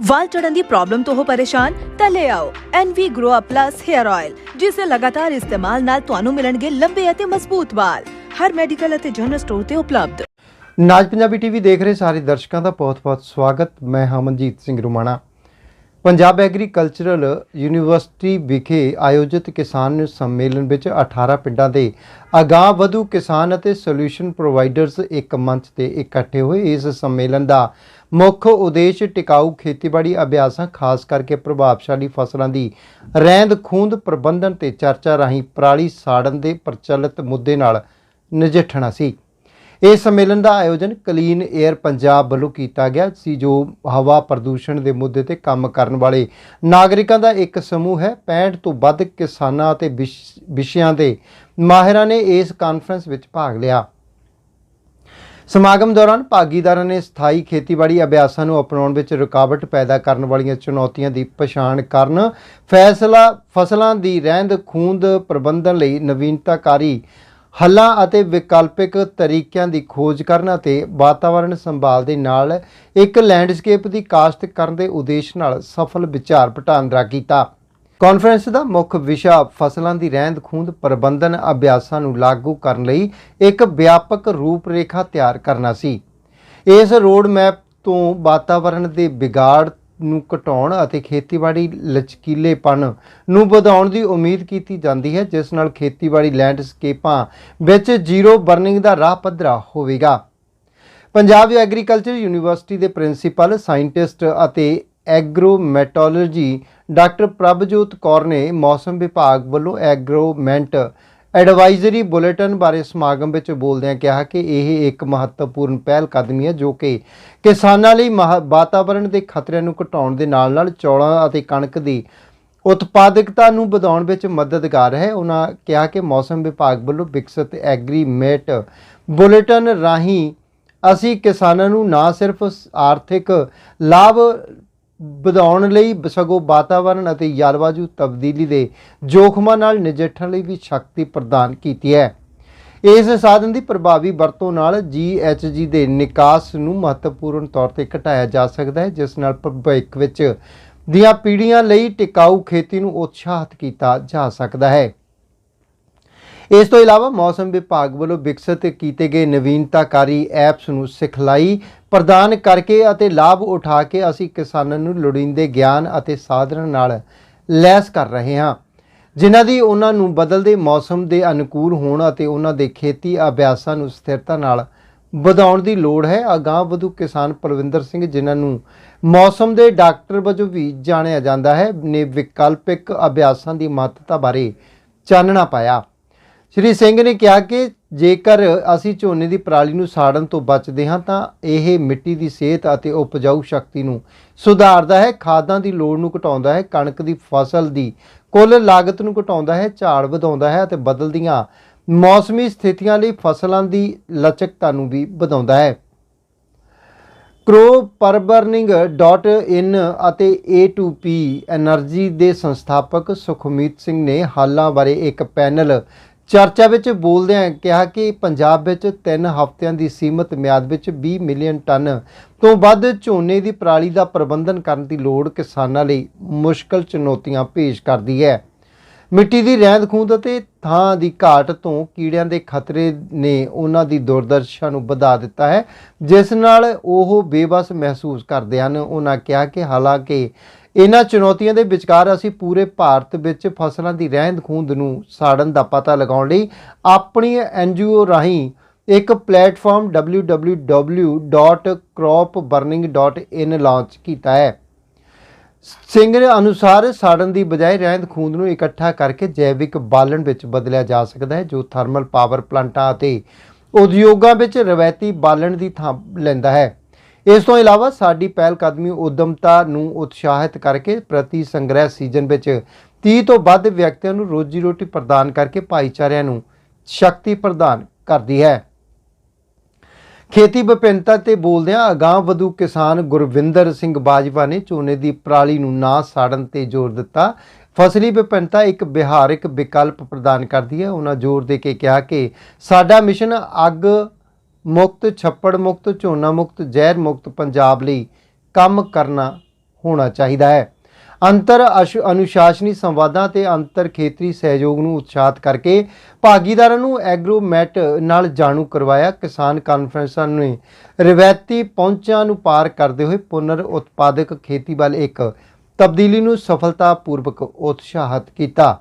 ਵਾਲ ਝੜਨ ਦੀ problem ਤੋਂ ਹੋ ਪਰੇਸ਼ਾਨ, ਤਾਂ ਲੈ ਆਓ NV Grow Up Plus Hair Oil ਜਿਸ ਦੇ ਲਗਾਤਾਰ ਇਸਤੇਮਾਲ ਨਾਲ ਤੁਹਾਨੂੰ ਮਿਲਣਗੇ ਲੰਬੇ ਅਤੇ ਮਜ਼ਬੂਤ ਵਾਲ। ਹਰ ਮੈਡੀਕਲ ਅਤੇ ਜਨਰਲ ਸਟੋਰ ਤੇ ਉਪਲਬਧ। ਨਾਜ ਪੰਜਾਬੀ ਟੀਵੀ ਦੇਖ ਰਹੇ ਸਾਰੇ ਦਰਸ਼ਕਾਂ ਦਾ ਬਹੁਤ-ਬਹੁਤ ਸਵਾਗਤ। ਮੈਂ ਹਮਨਜੀਤ ਸਿੰਘ ਰੁਮਾਣਾ। ਪੰਜਾਬ ਐਗਰੀਕਲਚਰਲ ਯੂਨੀਵਰਸਿਟੀ ਵਿਖੇ ਆਯੋਜਿਤ ਕਿਸਾਨ ਸੰਮੇਲਨ ਵਿੱਚ 18 ਪਿੰਡਾਂ ਦੇ ਅਗਾਂਹ ਵਧੂ ਕਿਸਾਨ ਅਤੇ ਸੋਲੂਸ਼ਨ ਪ੍ਰੋਵਾਈਡਰਸ ਇੱਕ ਮੰਚ ਤੇ ਇਕੱਠੇ ਹੋਏ ਇਸ ਸੰਮੇਲਨ ਦਾ ਮੁੱਖ ਉਦੇਸ਼ ਟਿਕਾਊ ਖੇਤੀਬਾੜੀ ਅਭਿਆਸਾਂ, ਖਾਸ ਕਰਕੇ ਪ੍ਰਭਾਵਸ਼ਾਲੀ ਫਸਲਾਂ ਦੀ ਰਹਿੰਦ ਖੂੰਦ ਪ੍ਰਬੰਧਨ ਤੇ ਚਰਚਾ ਰਾਹੀਂ ਪਰਾਲੀ ਸਾੜਨ ਦੇ ਪ੍ਰਚਲਿਤ ਮੁੱਦੇ ਨਾਲ ਨਜਿੱਠਣਾ ਸੀ। ਇਸ ਸੰਮੇਲਨ ਦਾ ਆਯੋਜਨ ਕਲੀਨ 에ਅਰ ਪੰਜਾਬ ਵੱਲੋਂ ਕੀਤਾ ਗਿਆ ਸੀ, ਜੋ ਹਵਾ ਪ੍ਰਦੂਸ਼ਣ ਦੇ ਮੁੱਦੇ ਤੇ ਕੰਮ ਕਰਨ ਵਾਲੇ ਨਾਗਰਿਕਾਂ ਦਾ ਇੱਕ ਸਮੂਹ ਹੈ। 65 ਤੋਂ ਵੱਧ ਕਿਸਾਨਾਂ ਅਤੇ ਵਿਸ਼- ਵਿਸ਼ਿਆਂ ਦੇ ਮਾਹਿਰਾਂ ਨੇ ਇਸ ਕਾਨਫਰੰਸ ਵਿੱਚ ਭਾਗ ਲਿਆ। ਸਮਾਗਮ ਦੌਰਾਨ ਭਾਗੀਦਾਰਾਂ ਨੇ ਸਥਾਈ ਖੇਤੀਬਾੜੀ ਅਭਿਆਸਾਂ ਨੂੰ ਅਪਣਾਉਣ ਵਿੱਚ ਰੁਕਾਵਟ ਪੈਦਾ ਕਰਨ ਵਾਲੀਆਂ ਚੁਣੌਤੀਆਂ ਦੀ ਪਛਾਣ ਕਰਨ, ਫੈਸਲਾ, ਫਸਲਾਂ ਦੀ ਰਹਿੰਦ ਖੂੰਦ ਪ੍ਰਬੰਧਨ ਲਈ ਨਵੀਨਤਾਕਾਰੀ ਹੱਲਾਂ ਅਤੇ ਵਿਕਲਪਿਕ ਤਰੀਕਿਆਂ ਦੀ ਖੋਜ ਕਰਨ ਅਤੇ ਵਾਤਾਵਰਣ ਸੰਭਾਲ ਦੇ ਨਾਲ ਇੱਕ ਲੈਂਡਸਕੇਪ ਦੀ ਕਾਸ਼ਤ ਕਰਨ ਦੇ ਉਦੇਸ਼ ਨਾਲ ਸਫਲ ਵਿਚਾਰ ਵਟਾਂਦਰਾ ਕੀਤਾ। ਕਾਨਫਰੰਸ ਦਾ ਮੁੱਖ ਵਿਸ਼ਾ ਫਸਲਾਂ ਦੀ ਰਹਿੰਦ ਖੂੰਦ ਪ੍ਰਬੰਧਨ ਅਭਿਆਸਾਂ ਨੂੰ ਲਾਗੂ ਕਰਨ ਲਈ ਇੱਕ ਵਿਆਪਕ ਰੂਪਰੇਖਾ ਤਿਆਰ ਕਰਨਾ ਸੀ। ਇਸ ਰੋਡ ਮੈਪ ਤੋਂ ਵਾਤਾਵਰਣ ਦੇ ਵਿਗਾੜ ਨੂੰ ਘਟਾਉਣ ਅਤੇ ਖੇਤੀਬਾੜੀ ਲਚਕੀਲੇਪਣ ਨੂੰ ਵਧਾਉਣ ਦੀ ਉਮੀਦ ਕੀਤੀ ਜਾਂਦੀ ਹੈ, ਜਿਸ ਨਾਲ ਖੇਤੀਬਾੜੀ ਲੈਂਡਸਕੇਪਾਂ ਵਿੱਚ ਜ਼ੀਰੋ ਬਰਨਿੰਗ ਦਾ ਰਾਹ ਪੱਧਰਾ ਹੋਵੇਗਾ। ਪੰਜਾਬ ਐਗਰੀਕਲਚਰ ਯੂਨੀਵਰਸਿਟੀ ਦੇ ਪ੍ਰਿੰਸੀਪਲ, ਸਾਇੰਟਿਸਟ ਅਤੇ ਐਗਰੋਮੈਟੋਲੋਜੀ, ਡਾਕਟਰ ਪ੍ਰਭਜੋਤ ਕੌਰ ਨੇ ਮੌਸਮ ਵਿਭਾਗ ਵੱਲੋਂ ਐਗਰੋਮੈਂਟ ਐਡਵਾਈਜ਼ਰੀ ਬੁਲੇਟਿਨ ਬਾਰੇ ਸਮਾਗਮ ਵਿੱਚ ਬੋਲਦਿਆਂ ਕਿਹਾ ਕਿ ਇਹ ਇੱਕ ਮਹੱਤਵਪੂਰਨ ਪਹਿਲ ਕਦਮੀ ਹੈ ਜੋ ਕਿ ਕਿਸਾਨਾਂ ਲਈ ਮਹਾ- ਵਾਤਾਵਰਣ ਦੇ ਖਤਰਿਆਂ ਨੂੰ ਘਟਾਉਣ ਦੇ ਨਾਲ-ਨਾਲ ਚੌਲਾਂ ਅਤੇ ਕਣਕ ਦੀ ਉਤਪਾਦਕਤਾ ਨੂੰ ਵਧਾਉਣ ਵਿੱਚ ਮਦਦਗਾਰ ਹੈ। ਉਹਨਾਂ ਕਿਹਾ ਕਿ ਮੌਸਮ ਵਿਭਾਗ ਵੱਲੋਂ ਵਿਕਸਿਤ ਐਗਰੀਮੇਟ ਬੁਲੇਟਿਨ ਰਾਹੀਂ ਅਸੀਂ ਕਿਸਾਨਾਂ ਨੂੰ ਨਾ ਸਿਰਫ ਆਰਥਿਕ ਲਾਭ ਵਧਾਉਣ ਲਈ ਸਗੋਂ ਵਾਤਾਵਰਣ ਅਤੇ ਜਲਵਾਯੂ ਤਬਦੀਲੀ ਦੇ ਜੋਖਮਾਂ ਨਾਲ ਨਜਿੱਠਣ ਲਈ ਵੀ ਸ਼ਕਤੀ ਪ੍ਰਦਾਨ ਕੀਤੀ ਹੈ। ਇਸ ਸਾਧਨ ਦੀ ਪ੍ਰਭਾਵੀ ਵਰਤੋਂ ਨਾਲ GHG ਦੇ ਨਿਕਾਸ ਨੂੰ ਮਹੱਤਵਪੂਰਨ ਤੌਰ ਤੇ ਘਟਾਇਆ ਜਾ ਸਕਦਾ ਹੈ, ਜਿਸ ਨਾਲ ਭਵਿੱਖ ਵਿੱਚ ਦੀਆਂ ਪੀੜ੍ਹੀਆਂ ਲਈ ਟਿਕਾਊ ਖੇਤੀ ਨੂੰ ਉਤਸ਼ਾਹਿਤ ਕੀਤਾ ਜਾ ਸਕਦਾ ਹੈ। ਇਸ ਤੋਂ ਇਲਾਵਾ ਮੌਸਮ ਵਿਭਾਗ ਵੱਲੋਂ ਵਿਕਸਿਤ ਕੀਤੇ ਗਏ ਨਵੀਨਤਾਕਾਰੀ ਐਪਸ ਨੂੰ ਸਿਖਲਾਈ ਪ੍ਰਦਾਨ ਕਰਕੇ ਅਤੇ ਲਾਭ ਉਠਾ ਕੇ ਅਸੀਂ ਕਿਸਾਨਾਂ ਨੂੰ ਲੋੜੀਂਦੇ ਗਿਆਨ ਅਤੇ ਸਾਧਨ ਨਾਲ ਲੈਸ ਕਰ ਰਹੇ ਹਾਂ। ਜਿਨ੍ਹਾਂ ਦੀ ਉਹਨਾਂ ਨੂੰ ਬਦਲਦੇ ਮੌਸਮ ਦੇ ਅਨੁਕੂਲ ਹੋਣ ਅਤੇ ਉਹਨਾਂ ਦੇ ਖੇਤੀ ਅਭਿਆਸਾਂ ਨੂੰ ਸਥਿਰਤਾ ਨਾਲ ਵਧਾਉਣ ਦੀ ਲੋੜ ਹੈ, ਅਗਾਂਹ ਵਧੂ ਕਿਸਾਨ ਪਰਵਿੰਦਰ ਸਿੰਘ ਜਿਨ੍ਹਾਂ ਨੂੰ ਮੌਸਮ ਦੇ ਡਾਕਟਰ ਵਜੋਂ ਵੀ ਜਾਣਿਆ ਜਾਂਦਾ ਹੈ, ਨੇ ਵਿਕਲਪਿਕ ਅਭਿਆਸਾਂ ਦੀ ਮਹੱਤਤਾ ਬਾਰੇ ਚਾਨਣਾ ਪਾਇਆ। ਸ਼੍ਰੀ ਸਿੰਘ ਨੇ ਕਿਹਾ ਕਿ ਜੇਕਰ ਅਸੀਂ ਝੋਨੇ ਦੀ ਪਰਾਲੀ ਨੂੰ ਸਾੜਨ ਤੋਂ ਬਚਦੇ ਹਾਂ, ਤਾਂ ਇਹ ਮਿੱਟੀ ਦੀ ਸਿਹਤ ਅਤੇ ਉਪਜਾਊ ਸ਼ਕਤੀ ਨੂੰ ਸੁਧਾਰਦਾ ਹੈ, ਖਾਦਾਂ ਦੀ ਲੋੜ ਨੂੰ ਘਟਾਉਂਦਾ ਹੈ, ਕਣਕ ਦੀ ਫਸਲ ਦੀ ਕੁੱਲ ਲਾਗਤ ਨੂੰ ਘਟਾਉਂਦਾ ਹੈ, ਝਾੜ ਵਧਾਉਂਦਾ ਹੈ ਅਤੇ ਬਦਲਦੀਆਂ ਮੌਸਮੀ ਸਥਿਤੀਆਂ ਲਈ ਫਸਲਾਂ ਦੀ ਲਚਕਤਾ ਨੂੰ ਵੀ ਵਧਾਉਂਦਾ ਹੈ। ਕਰੋ ਪਰਬਰਨਿੰਗ ਡੋਟ ਇਨ ਅਤੇ ਏ ਟੂ ਪੀ એનર્ਜੀ ਦੇ ਸੰਸਥਾਪਕ ਸੁਖਮੀਤ ਸਿੰਘ ਨੇ ਹਾਲਾਂ ਬਾਰੇ ਇੱਕ ਪੈਨਲ ਚਰਚਾ ਵਿੱਚ ਬੋਲਦਿਆਂ ਕਿਹਾ ਕਿ ਪੰਜਾਬ ਵਿੱਚ 3 ਹਫ਼ਤਿਆਂ ਦੀ ਸੀਮਤ ਮਿਆਦ ਵਿੱਚ 20 ਮਿਲੀਅਨ ਟਨ ਤੋਂ ਵੱਧ ਝੋਨੇ ਦੀ ਪਰਾਲੀ ਦਾ ਪ੍ਰਬੰਧਨ ਕਰਨ ਦੀ ਲੋੜ ਕਿਸਾਨਾਂ ਲਈ ਮੁਸ਼ਕਲ ਚੁਣੌਤੀਆਂ ਪੇਸ਼ ਕਰਦੀ ਹੈ। ਮਿੱਟੀ ਦੀ ਰਹਿੰਦ ਖੂੰਦ ਅਤੇ ਥਾਂ ਦੀ ਘਾਟ ਤੋਂ ਕੀੜਿਆਂ ਦੇ ਖਤਰੇ ਨੇ ਉਹਨਾਂ ਦੀ ਦੁਰਦਰਸ਼ਾ ਨੂੰ ਵਧਾ ਦਿੱਤਾ ਹੈ, ਜਿਸ ਨਾਲ ਉਹ ਬੇਬਸ ਮਹਿਸੂਸ ਕਰਦੇ ਹਨ। ਉਹਨਾਂ ਕਿਹਾ ਕਿ ਹਾਲਾਂਕਿ ਇਹਨਾਂ ਚੁਣੌਤੀਆਂ ਦੇ ਵਿਚਕਾਰ ਅਸੀਂ ਪੂਰੇ ਭਾਰਤ ਵਿੱਚ ਫਸਲਾਂ ਦੀ ਰਹਿੰਦ ਖੂੰਦ ਨੂੰ ਸਾੜਨ ਦਾ ਪਤਾ ਲਗਾਉਣ ਲਈ ਆਪਣੀ ਐਨਜੀਓ ਰਾਹੀਂ ਇੱਕ ਪਲੇਟਫਾਰਮ www.cropburning.in ਲਾਂਚ ਕੀਤਾ ਹੈ। ਸਿੰਘ ਅਨੁਸਾਰ ਸਾੜਨ ਦੀ ਬਜਾਏ ਰਹਿੰਦ ਖੂੰਦ ਨੂੰ ਇਕੱਠਾ ਕਰਕੇ ਜੈਵਿਕ ਬਾਲਣ ਵਿੱਚ ਬਦਲਿਆ ਜਾ ਸਕਦਾ ਹੈ, ਜੋ ਥਰਮਲ ਪਾਵਰ ਪਲਾਂਟਾਂ ਅਤੇ ਉਦਯੋਗਾਂ ਵਿੱਚ ਰਵਾਇਤੀ ਬਾਲਣ ਦੀ ਥਾਂ ਲੈਂਦਾ ਹੈ। ਇਸ ਤੋਂ ਇਲਾਵਾ ਸਾਡੀ ਪਹਿਲ ਕਦਮੀ ਉਦਮਤਾ ਨੂੰ ਉਤਸ਼ਾਹਿਤ ਕਰਕੇ ਪ੍ਰਤੀ ਸੰਗ੍ਰਹਿ ਸੀਜ਼ਨ ਵਿੱਚ 30 ਤੋਂ ਵੱਧ ਵਿਅਕਤੀਆਂ ਨੂੰ ਰੋਜੀ ਰੋਟੀ ਪ੍ਰਦਾਨ ਕਰਕੇ ਭਾਈਚਾਰਿਆਂ ਨੂੰ ਸ਼ਕਤੀ ਪ੍ਰਦਾਨ ਕਰਦੀ ਹੈ। ਖੇਤੀ ਵਿਭਿੰਨਤਾ ਤੇ ਬੋਲਦਿਆਂ ਅਗਾਂਹ ਵਧੂ ਕਿਸਾਨ ਗੁਰਵਿੰਦਰ ਸਿੰਘ ਬਾਜਵਾ ਨੇ ਝੋਨੇ ਦੀ ਪਰਾਲੀ ਨੂੰ ਨਾ ਸਾੜਨ ਤੇ ਜ਼ੋਰ ਦਿੱਤਾ। ਫਸਲੀ ਵਿਭਿੰਨਤਾ ਇੱਕ ਵਿਹਾਰਿਕ ਵਿਕਲਪ ਪ੍ਰਦਾਨ ਕਰਦੀ ਹੈ। ਉਹਨਾਂ ਜ਼ੋਰ ਦੇ ਕੇ ਕਿਹਾ ਕਿ ਸਾਡਾ ਮਿਸ਼ਨ ਅੱਗ ਮੁਕਤ, ਛੱਪੜ ਮੁਕਤ, ਝੋਨਾ ਮੁਕਤ, ਜ਼ਹਿਰ ਮੁਕਤ ਪੰਜਾਬ ਲਈ ਕੰਮ ਕਰਨਾ ਹੋਣਾ ਚਾਹੀਦਾ ਹੈ। ਅੰਤਰ ਅਸ਼- ਅਨੁਸ਼ਾਸਨੀ ਸੰਵਾਦਾਂ ਤੇ ਅੰਤਰ ਖੇਤਰੀ ਸਹਿਯੋਗ ਨੂੰ ਉਤਸ਼ਾਹਿਤ ਕਰਕੇ ਭਾਗੀਦਾਰਾਂ ਨੂੰ ਐਗਰੋਮੈਟ ਨਾਲ ਜਾਣੂ ਕਰਵਾਇਆ, ਕਿਸਾਨ ਕਾਨਫਰੰਸਾਂ ਨੇ ਰਵਾਇਤੀ ਪਹੁੰਚਾਂ ਨੂੰ ਪਾਰ ਕਰਦੇ ਹੋਏ ਪੁਨਰ ਉਤਪਾਦਕ ਖੇਤੀ ਵੱਲ ਇੱਕ ਤਬਦੀਲੀ ਨੂੰ ਸਫਲਤਾਪੂਰਵਕ ਉਤਸ਼ਾਹਿਤ ਕੀਤਾ।